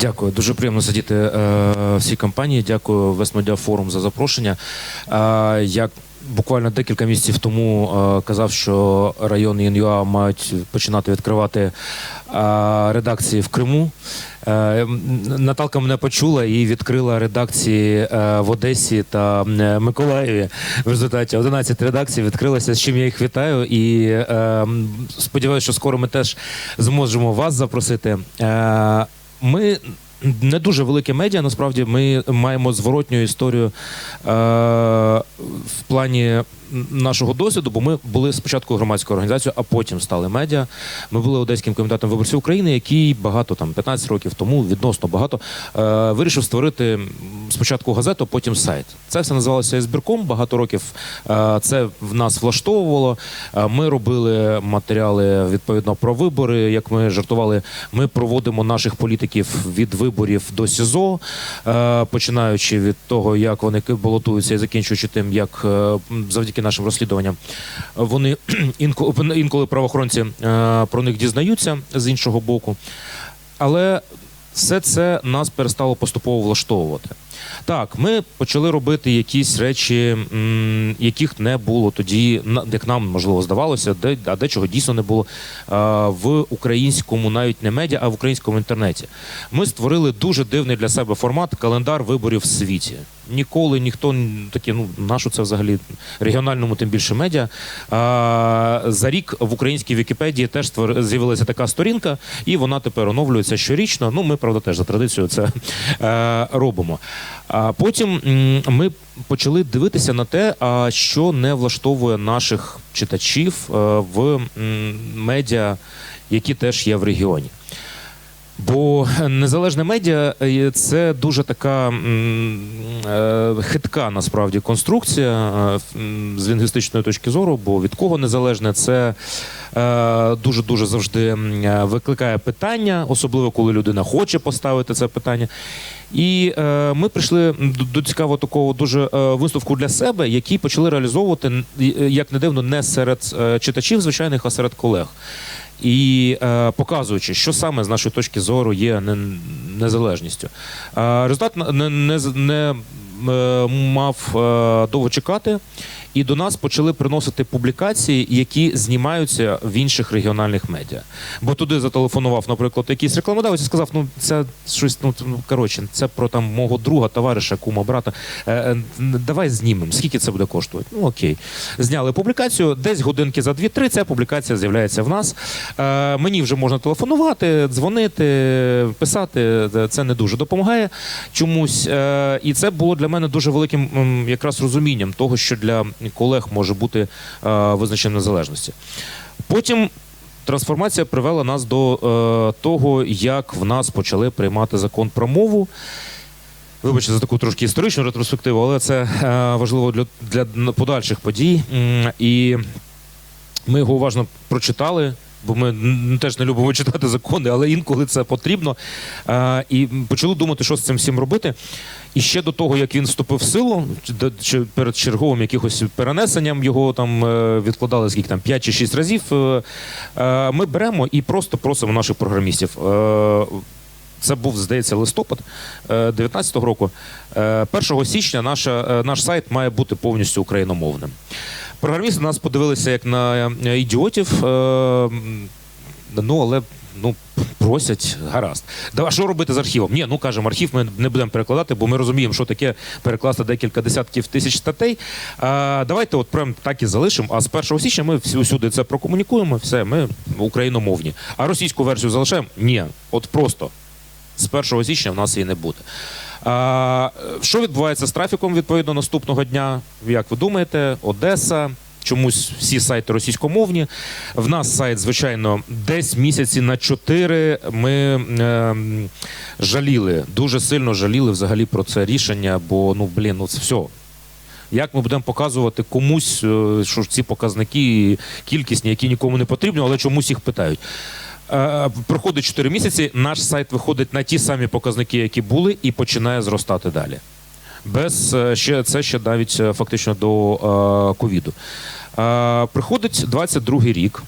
Дякую, дуже приємно сидіти е, в цій компанії. Дякую Вестмедіа Форум за запрошення. Е, я буквально декілька місяців тому е, казав, що райони ІНЮА мають починати відкривати е, редакції в Криму. Е, Наталка мене почула і відкрила редакції е, в Одесі та е, Миколаєві. В результаті 11 редакцій відкрилося, з чим я їх вітаю. І е, сподіваюся, що скоро ми теж зможемо вас запросити. Е, ми не дуже велике медіа. Насправді ми маємо зворотню історію е, в плані нашого досвіду, бо ми були спочатку громадською організацією, а потім стали медіа. Ми були одеським комітетом виборців України, який багато там 15 років тому, відносно багато, е, вирішив створити спочатку газету, потім сайт. Це все називалося збірком. Багато років е, це в нас влаштовувало. Е, Ми робили матеріали відповідно про вибори. Як ми жартували, ми проводимо наших політиків від виборів до СІЗО, е, починаючи від того, як вони балотуються, і закінчуючи тим, як е, завдяки нашим розслідуванням вони інколи правоохоронці е, про них дізнаються з іншого боку. Але все це нас перестало поступово влаштовувати. Так, ми почали робити якісь речі, яких не було тоді, як нам можливо здавалося, де а дечого дійсно не було в українському, навіть не медіа, а в українському інтернеті. Ми створили дуже дивний для себе формат календар виборів в світі. Ніколи ніхто такі, ну нашу це взагалі регіональному, тим більше медіа. А, за рік в українській Вікіпедії теж з'явилася така сторінка, і вона тепер оновлюється щорічно. Ну, ми, правда, теж за традицією це е, робимо. А потім ми почали дивитися на те, що не влаштовує наших читачів е, в медіа, які теж є в регіоні. Бо незалежне медіа е, це дуже така е, хитка насправді конструкція е, з лінгвістичної точки зору, бо від кого незалежне це дуже дуже завжди викликає питання, особливо коли людина хоче поставити це питання. І ми прийшли до, цікавого такого дуже висновку для себе, який почали реалізовувати, як не дивно, не серед читачів звичайних, а серед колег. І е, показуючи, що саме з нашої точки зору є незалежністю. Е, результат не, не, не е, мав е, довго чекати, і до нас почали приносити публікації, які знімаються в інших регіональних медіа. Бо туди зателефонував, наприклад, якийсь рекламодавець і сказав: ну це щось, ну, ну коротше, це про там мого друга, товариша, кума, брата. Е, е, давай знімемо. Скільки це буде коштувати? Ну окей. Зняли публікацію. Десь годинки за 2-3 ця публікація з'являється в нас. Е, мені вже можна телефонувати, дзвонити, писати. Це не дуже допомагає чомусь. Е, і це було для мене дуже великим якраз розумінням того, що для колег може бути е, визначенням незалежності. Потім трансформація привела нас до е, того, як в нас почали приймати закон про мову. Вибачте за таку трошки історичну ретроспективу, але це е, важливо для, для подальших подій. І ми його уважно прочитали. Бо ми теж не любимо читати закони, але інколи це потрібно. І почали думати, що з цим всім робити. І ще до того, як він вступив в силу, чи перед черговим якихось перенесенням його там е, відкладали скільки там 5 чи 6 разів. е, е, Ми беремо і просто просимо наших програмістів. Це був, здається, листопад 2019 року. Е, 1 січня наша, наш сайт має бути повністю україномовним. Програмісти нас подивилися як на е, ідіотів. е, Ну, але ну, просять гаразд. А що робити з архівом? Ні, ну кажемо, архів ми не будемо перекладати, бо ми розуміємо, що таке перекласти декілька десятків тисяч статей. А, давайте от прям так і залишимо. А з 1 січня ми всі усюди це прокомунікуємо. Все, ми україномовні. А російську версію залишаємо? Ні, от просто з 1 січня в нас її не буде. Що відбувається з трафіком відповідно наступного дня? Як ви думаєте, Одеса? Чомусь всі сайти російськомовні. В нас сайт, звичайно, десь місяці на чотири ми е, жаліли, дуже сильно жаліли взагалі про це рішення, бо ну блін, ну це все. Як ми будемо показувати комусь, е, що ці показники кількісні, які нікому не потрібні, але чомусь їх питають. Е, Проходить 4 місяці, наш сайт виходить на ті самі показники, які були, і починає зростати далі. Без е, ще це ще навіть е, фактично до е, ковіду. Е, Приходить 22-й рік.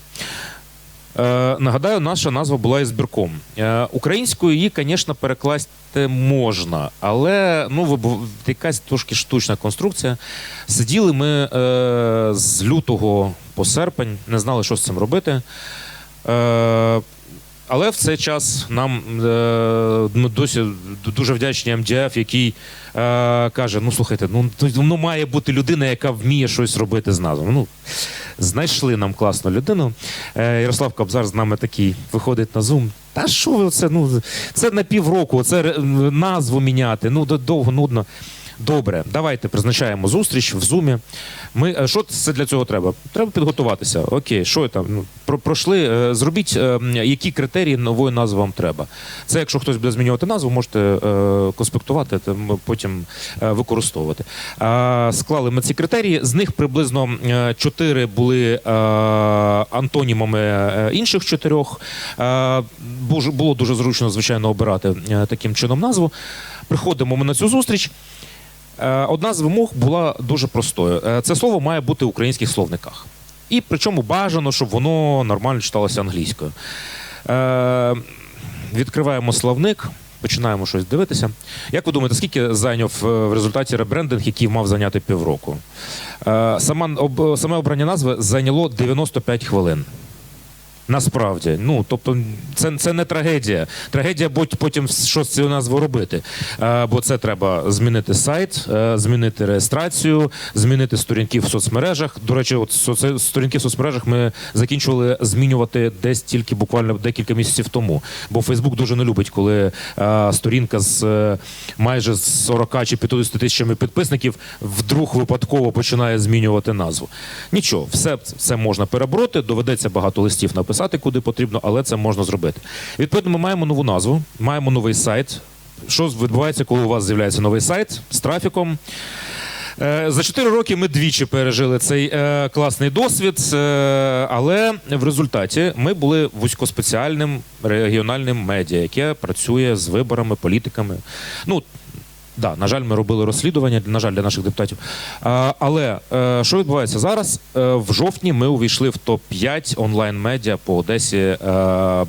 Е, нагадаю, наша назва була ізбірком. Е, українською її, звісно, перекласти можна, але ну, якась трошки штучна конструкція. Сиділи ми е, з лютого по серпень, не знали, що з цим робити. Е, але в цей час нам е, ми досі дуже вдячні МДФ, який е, каже: ну слухайте, ну, ну має бути людина, яка вміє щось робити з назвами. Ну, знайшли нам класну людину. Ярослав Кобзар з нами такий виходить на Zoom. Та що ви це? Ну, це на півроку, це назву міняти. Ну, довго, нудно. Добре, давайте призначаємо зустріч в зумі. Ми е, що це для цього треба? Треба підготуватися. Окей, що там? Ну про пройшли. е, Зробіть е, які критерії нової назви вам треба. Це якщо хтось буде змінювати назву, можете конспектувати, та потім використовувати. Склали ми ці критерії. З них приблизно чотири були антонімами інших чотирьох. Бу- Було дуже зручно, звичайно, обирати таким чином назву. Приходимо ми на цю зустріч. Е, Одна з вимог була дуже простою. Е, Це слово має бути в українських словниках. І причому бажано, щоб воно нормально читалося англійською. Е, Відкриваємо словник, починаємо щось дивитися. Як ви думаєте, скільки зайняв в результаті ребрендинг, який мав зайняти півроку? Саме обрання назви зайняло 95 хвилин. Насправді, ну тобто, це, це не трагедія. Трагедія будь потім що з назвою робити. Е, бо це треба змінити сайт, е, змінити реєстрацію, змінити сторінки в соцмережах. До речі, от соце- сторінки в соцмережах ми закінчували змінювати десь тільки буквально декілька місяців тому. Бо Фейсбук дуже не любить, коли е, сторінка з е, майже з 40 чи 50 тисячами підписників вдруг випадково починає змінювати назву. Нічого, все це можна перебороти, доведеться багато листів написати, куди потрібно, але це можна зробити. Відповідно, ми маємо нову назву, маємо новий сайт. Що відбувається, коли у вас з'являється новий сайт з трафіком? Е, За 4 роки ми двічі пережили цей е, класний досвід, е, але в результаті ми були вузькоспеціальним регіональним медіа, яке працює з виборами, політиками. Ну, Да, на жаль, ми робили розслідування, на жаль, для наших депутатів. А, але е, що відбувається зараз? Е, в жовтні ми увійшли в топ-5 онлайн-медіа по Одесі е,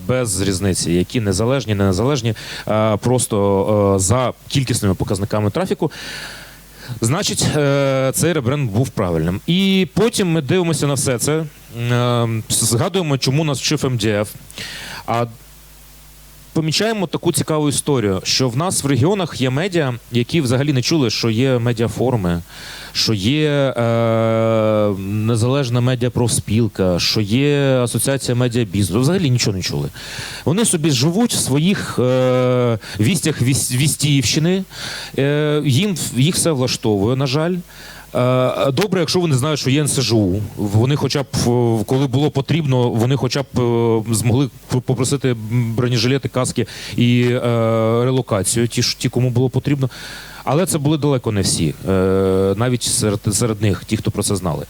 без різниці, які незалежні, не незалежні, е, просто е, за кількісними показниками трафіку. Значить, е, цей ребренд був правильним. І потім ми дивимося на все це, е, згадуємо, чому нас вчив МДФ. А помічаємо таку цікаву історію, що в нас в регіонах є медіа, які взагалі не чули, що є медіафоруми, що є е, незалежна медіапрофспілка, що є асоціація медіабізнесу. Взагалі нічого не чули. Вони собі живуть в своїх е, вістях віс- Вістіївщини, е, їм їх все влаштовує, на жаль. Е, Добре, якщо вони знають, що є НСЖУ, вони хоча б е, коли було потрібно, вони хоча б е, змогли попросити бронежилети, каски і релокацію, ті, ті, кому було потрібно. Але це були далеко не всі, навіть серед, серед них, ті, хто про це знали.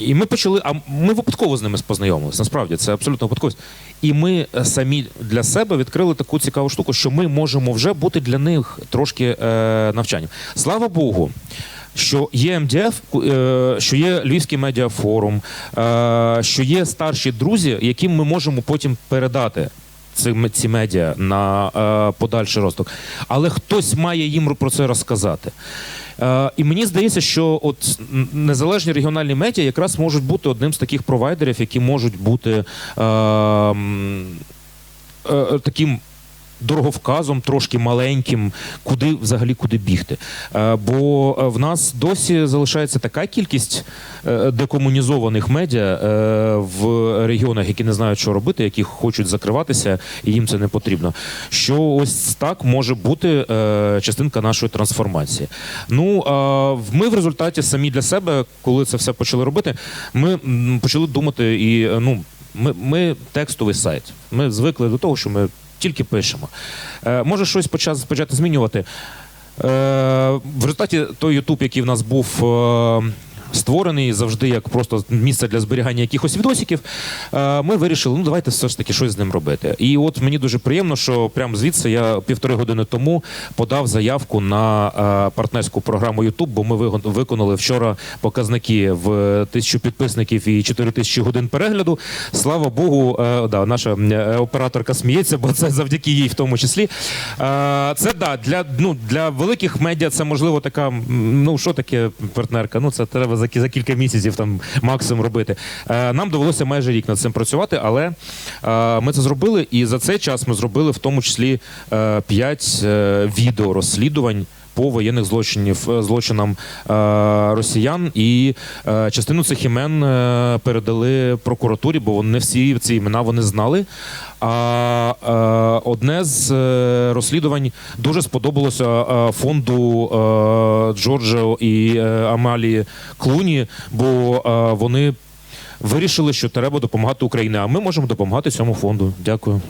І ми почали, а ми випадково з ними познайомилися. Насправді це абсолютно випадковість. І ми е, самі для себе відкрили таку цікаву штуку, що ми можемо вже бути для них трошки е, навчанням. Слава Богу. Що є МДФ, е, що є Львівський медіафорум, е, що є старші друзі, яким ми можемо потім передати ці, медіа на е, подальший розвиток. Але хтось має їм про це розказати. Е, і мені здається, що от незалежні регіональні медіа якраз можуть бути одним з таких провайдерів, які можуть бути е, е, таким. Дороговказом трошки маленьким, куди взагалі куди бігти. Е, Бо е, в нас досі залишається така кількість е, декомунізованих медіа в регіонах, які не знають, що робити, які хочуть закриватися, і їм це не потрібно. Що ось так може бути частинка нашої трансформації. Ну ми в результаті самі для себе, коли це все почали робити, ми почали думати і ну. Ми, ми текстовий сайт. Ми звикли до того, що ми тільки пишемо. Е, може щось почати, почати змінювати. Е, в результаті той Ютуб, який в нас був. Е, створений завжди як просто місце для зберігання якихось відосиків. Е, Ми вирішили, ну давайте все ж таки щось з ним робити. І от мені дуже приємно, що прямо звідси я півтори години тому подав заявку на е, партнерську програму YouTube, бо ми виконали вчора показники в тисячу підписників і 4 тисячі годин перегляду. Слава Богу, е, да, наша операторка сміється, бо це завдяки їй в тому числі. Це да, для, ну, для великих медіа це можливо така. Ну що таке партнерка? Ну це треба за, за кілька місяців там максимум робити. Е, Нам довелося майже рік над цим працювати, але е, ми це зробили, і за цей час ми зробили в тому числі е, 5 відео розслідувань. По воєнних злочинів е, злочинам е, росіян, і е, частину цих імен передали прокуратурі, бо не всі ці імена вони знали. А одне з розслідувань дуже сподобалося фонду Джорджо і Амалії Клуні, бо вони вирішили, що треба допомагати Україні. А ми можемо допомагати цьому фонду. Дякую.